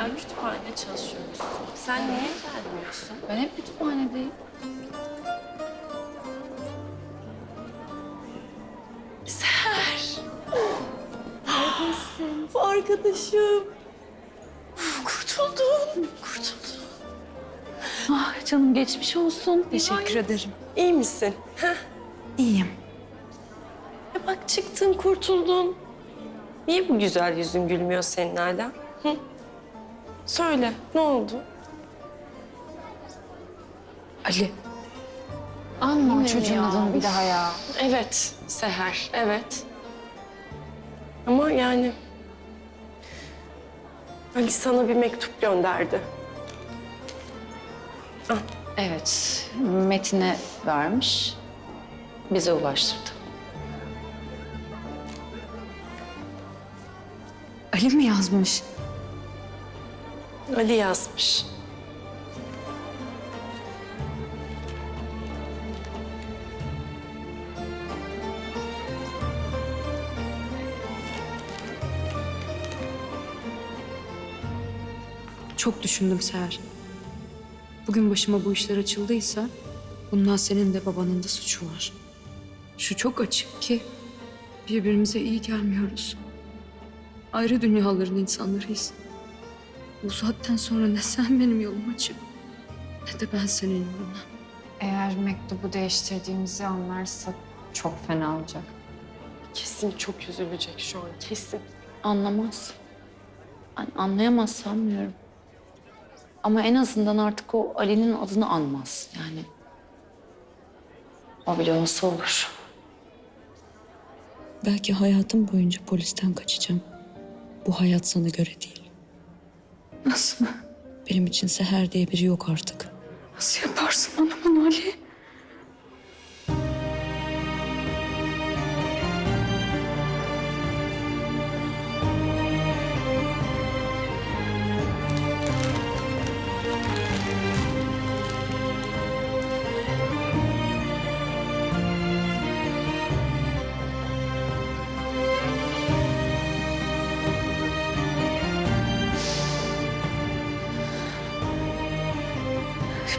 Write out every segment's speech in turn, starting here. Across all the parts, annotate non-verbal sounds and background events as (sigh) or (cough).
Yani kütüphanede çalışıyoruz. Sen niye gelmiyorsun? Ben hep kütüphanedeyim. Ser. Neredesin? (gasps) Arkadaşım. Kurtuldum. Kurtuldum. Ah canım geçmiş olsun. Teşekkür ederim. İyi misin? Heh. İyiyim. Ya bak çıktın, kurtuldun. Niye bu güzel yüzün gülmüyor senin hala? Hı? Söyle, ne oldu? Ali. Anma çocuğun adını bir daha ya. Evet, Seher, evet. Ama yani... Ali sana bir mektup gönderdi. Evet. Metin'e vermiş. Bize ulaştırdı. Ali mi yazmış? Ali yazmış. Çok düşündüm Seher. Bugün başıma bu işler açıldıysa bundan senin de babanın da suçu var. Şu çok açık ki birbirimize iyi gelmiyoruz. Ayrı dünyaların insanlarıyız. Bu saatten sonra ne sen benim yoluma çık ne de ben senin yoluna. Eğer mektubu değiştirdiğimizi anlarsa çok fena olacak. Kesin çok üzülecek şu an, kesin. Anlamaz. An- anlayamaz sanmıyorum. Ama en azından artık o Ali'nin adını anmaz yani. O bile olsa olur. Belki hayatım boyunca polisten kaçacağım. Bu hayat sana göre değil. Nasıl? Benim için Seher diye biri yok artık. Nasıl yaparsın bana bunu Ali?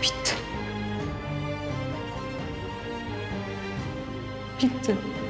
Bitti. Bitti.